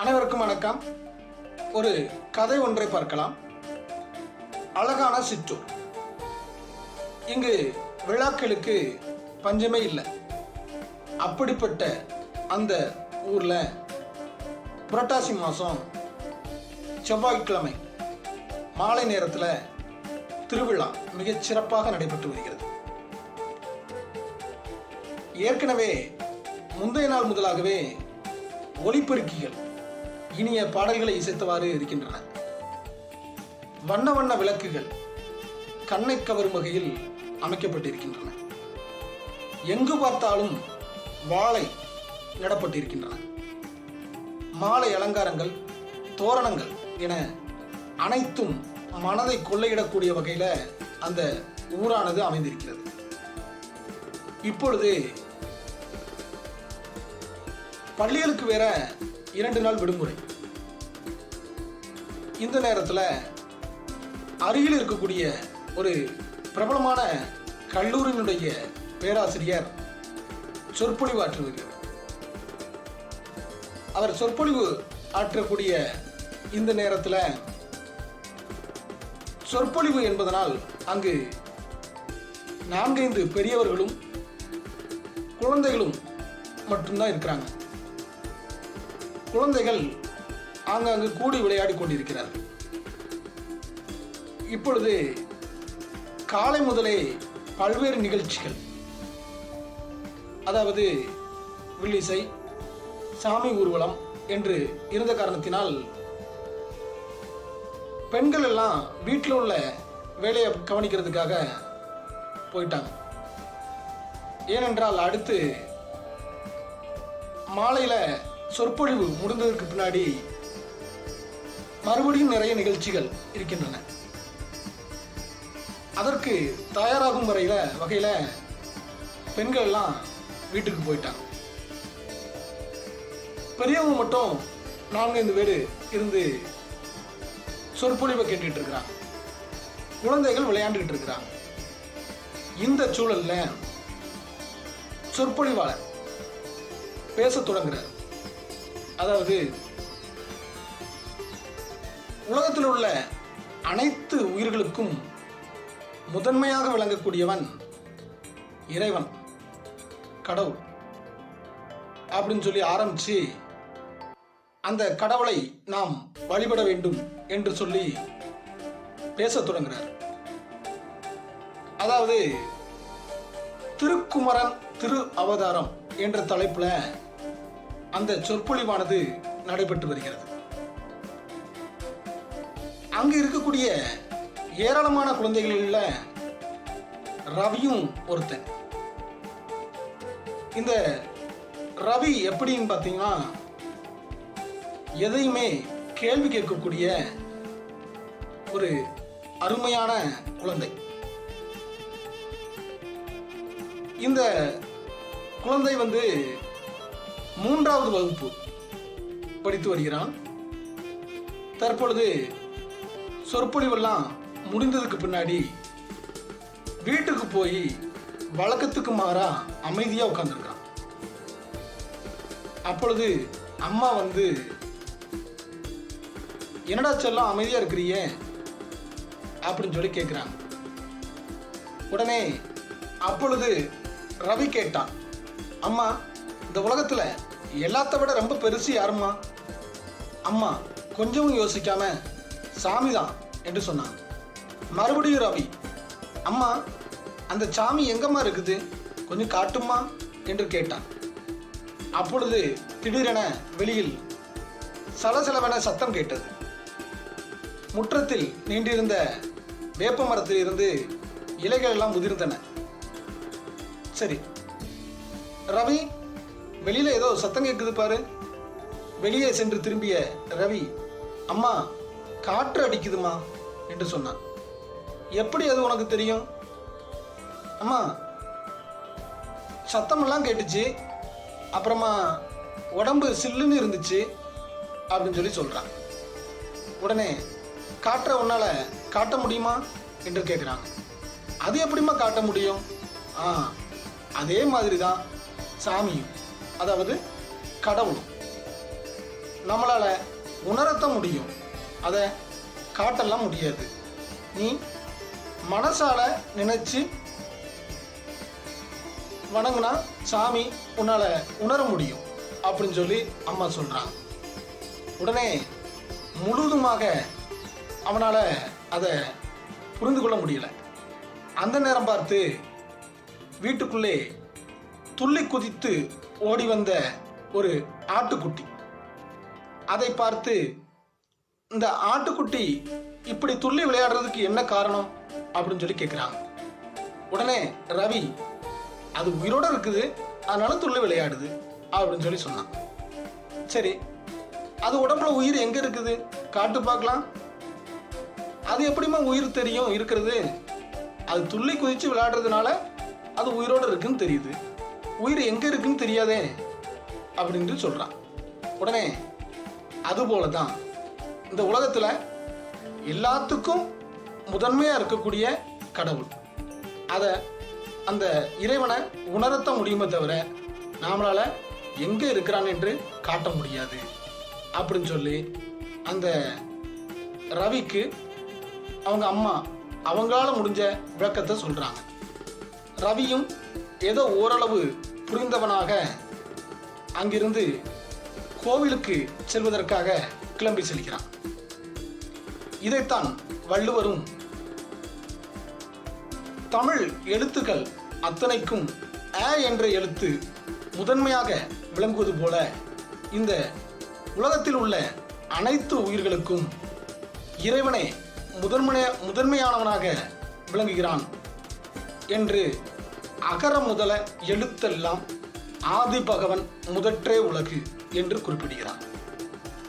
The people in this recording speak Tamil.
அனைவருக்கும் வணக்கம். ஒரு கதை ஒன்றை பார்க்கலாம். அழகான சிற்றூர். இங்கு விழாக்களுக்கு பஞ்சமே இல்லை. அப்படிப்பட்ட அந்த ஊரில் புரட்டாசி மாதம் செவ்வாய்க்கிழமை மாலை நேரத்தில் திருவிழா மிகச் சிறப்பாக நடைபெற்று வருகிறது. ஏற்கனவே முந்தைய நாள் முதலாகவே ஒலிபெருக்கிகள் இனிய பாடல்களை இசைத்தவாறு இருக்கின்றன. வண்ண வண்ண விளக்குகள் கண்ணை கவரும் வகையில் அமைக்கப்பட்டிருக்கின்றன. எங்கு பார்த்தாலும் வாழை நடப்பட்டிருக்கின்றன. மாலை அலங்காரங்கள் தோரணங்கள் என அனைத்தும் மனதை கொள்ளையிடக்கூடிய வகையில அந்த ஊரானது அமைந்திருக்கிறது. இப்பொழுது பள்ளிகளுக்கு வேற இரண்டு நாள் விடுமுறை. இந்த நேரத்தில் அருகில் இருக்கக்கூடிய ஒரு பிரபலமான கல்லூரியினுடைய பேராசிரியர் சொற்பொழிவு ஆற்றி அவர் சொற்பொழிவு ஆற்றக்கூடிய இந்த நேரத்தில் சொற்பொழிவு என்பதனால் அங்கு நான்கைந்து பெரியவர்களும் குழந்தைகளும் மட்டும்தான் இருக்கிறாங்க. குழந்தைகள் ஆங்காங்கு கூடி விளையாடி கொண்டிருக்கிறார்கள். இப்பொழுது காலை முதலே பல்வேறு நிகழ்ச்சிகள். அதாவது வில்லிசை சாமி ஊர்வலம் என்று இருந்த காரணத்தினால் பெண்கள் எல்லாம் வீட்டில் உள்ள வேலையை கவனிக்கிறதுக்காக போயிட்டாங்க. ஏனென்றால் அடுத்து மாலையில் சொற்பொழிவு முடிந்ததற்கு பின்னாடி மறுபடியும் நிறைய நிகழ்ச்சிகள் இருக்கின்றன. அதற்கு தயாராகும் வரையில வகையில பெண்கள் எல்லாம் வீட்டுக்கு போயிட்டாங்க. பெரியவங்க மட்டும் நான்கைந்து பேர் இருந்து சொற்பொழிவை கேட்டுட்டு இருக்கிறாங்க. குழந்தைகள் விளையாண்டுகிட்டு இருக்கிறாங்க. இந்த சூழல்ல சொற்பொழிவாளர் பேசத் தொடங்குறார். அதாவது உலகத்தில் உள்ள அனைத்து உயிர்களுக்கும் முதன்மையாக விளங்கக்கூடியவன் இறைவன் கடவுள் அப்படின்னு சொல்லி ஆரம்பிச்சு அந்த கடவுளை நாம் வழிபட வேண்டும் என்று சொல்லி பேசத் தொடங்குகிறார் அதாவது திருக்குமரன் திரு அவதாரம் என்ற தலைப்பில் அந்த சொற்பொழிவானது நடைபெற்று வருகிறது. அங்கு இருக்கக்கூடிய ஏராளமான குழந்தைகளில் ரவியும் ஒருத்தன். இந்த ரவி எப்படின்னு பார்த்தீங்கன்னா எதையுமே கேள்வி கேட்கக்கூடிய ஒரு அருமையான குழந்தை. இந்த குழந்தை வந்து மூன்றாவது வகுப்பு படித்து வருகிறான். தற்பொழுது சொற்பொழிவெல்லாம் முடிந்ததுக்கு பின்னாடி வீட்டுக்கு போய் வழக்கத்துக்கு மாறா அமைதியா உட்காந்துருக்கான் அப்பொழுது அம்மா வந்து என்னடா செல்லம் அமைதியா இருக்கிறியே? அப்படின்னு சொல்லி கேட்குறாங்க உடனே அப்பொழுது ரவி கேட்டான் அம்மா இந்த உலகத்துல எல்லாத்த விட ரொம்ப பெருசு யாரும்மா? அம்மா கொஞ்சமும் யோசிக்காம சாமி தான் என்று சொன்னான் மறுபடியும் ரவி அம்மா அந்த சாமி எங்கம்மா இருக்குது? கொஞ்சம் காட்டுமா என்று கேட்டான். அப்பொழுது திடீரென வெளியில் சலசலவென சத்தம் கேட்டது. முற்றத்தில் நீண்டிருந்த வேப்ப மரத்தில் இருந்து இலைகள் எல்லாம் உதிர்ந்தன. சரி ரவி வெளியில ஏதோ சத்தம் கேட்குது பாரு. வெளியே சென்று திரும்பிய ரவி அம்மா காற்று அடிக்குதுமா என்று சொன்னான். எப்படி அது உனக்கு தெரியும்? அம்மா சத்தமெல்லாம் கேட்டுச்சு. அப்புறமா உடம்பு சில்லுன்னு இருந்துச்சு அப்படின்னு சொல்லி சொல்கிறான் உடனே காற்றை உன்னால் காட்ட முடியுமா? என்று கேட்குறாங்க அது எப்படிம்மா காட்ட முடியும்? ஆ அதே மாதிரி தான் சாமியும். அதாவது கடவுளும் நம்மளால் உணரத்தான் முடியும். அதை காட்டலாம் முடியாது. நீ மனசால நினச்சி வணங்குனா சாமி உன்னால் உணர முடியும். அப்படின்னு சொல்லி அம்மா சொல்கிறாங்க உடனே முழுவதுமாக அவனால் அதை புரிந்து கொள்ள முடியல. அந்த நேரம் பார்த்து வீட்டுக்குள்ளே துள்ளி குதித்து ஓடி வந்த ஒரு ஆட்டுக்குட்டி. அதை பார்த்து இந்த ஆட்டுக்குட்டி இப்படி துள்ளி விளையாடுறதுக்கு என்ன காரணம்? அப்படின்னு சொல்லி கேட்குறாங்க உடனே ரவி அது உயிரோட இருக்குது. அதனால துள்ளி விளையாடுது. அப்படின்னு சொல்லி சொன்னான் சரி அது உடம்புல உயிர் எங்க இருக்குது? காட்டு பார்க்கலாம். அது எப்படிம்மா உயிர் தெரியும் இருக்கிறது? அது துள்ளி குதிச்சு விளையாடுறதுனால அது உயிரோடு இருக்குன்னு தெரியுது. உயிர் எங்கே இருக்குன்னு தெரியாதே அப்படின்ட்டு சொல்கிறான் உடனே அதுபோல தான் இந்த உலகத்தில் எல்லாத்துக்கும் முதன்மையாக இருக்கக்கூடிய கடவுள். அதை அந்த இறைவனை உணரத்த முடியுமே தவிர நாமளால் எங்கே இருக்கிறான் என்று காட்ட முடியாது அப்படின்னு சொல்லி அந்த ரவிக்கு அவங்க அம்மா அவங்களால முடிஞ்ச விளக்கத்தை சொல்கிறாங்க ரவியும் ஏதோ ஓரளவு புரிந்தவனாக அங்கிருந்து கோவிலுக்கு செல்வதற்காக கிளம்பி செல்கிறான். இதைத்தான் வள்ளுவரும் தமிழ் எழுத்துக்கள் அத்தனைக்கும் அ என்ற எழுத்து முதன்மையாக விளங்குவது போல இந்த உலகத்தில் உள்ள அனைத்து உயிர்களுக்கும் இறைவனே முதன்மைய முதன்மையானவனாக விளங்குகிறான் என்று அகர முதல எழுத்தெல்லாம் ஆதி பகவன் முதற்றே உலகு என்று குறிப்பிடுகிறான்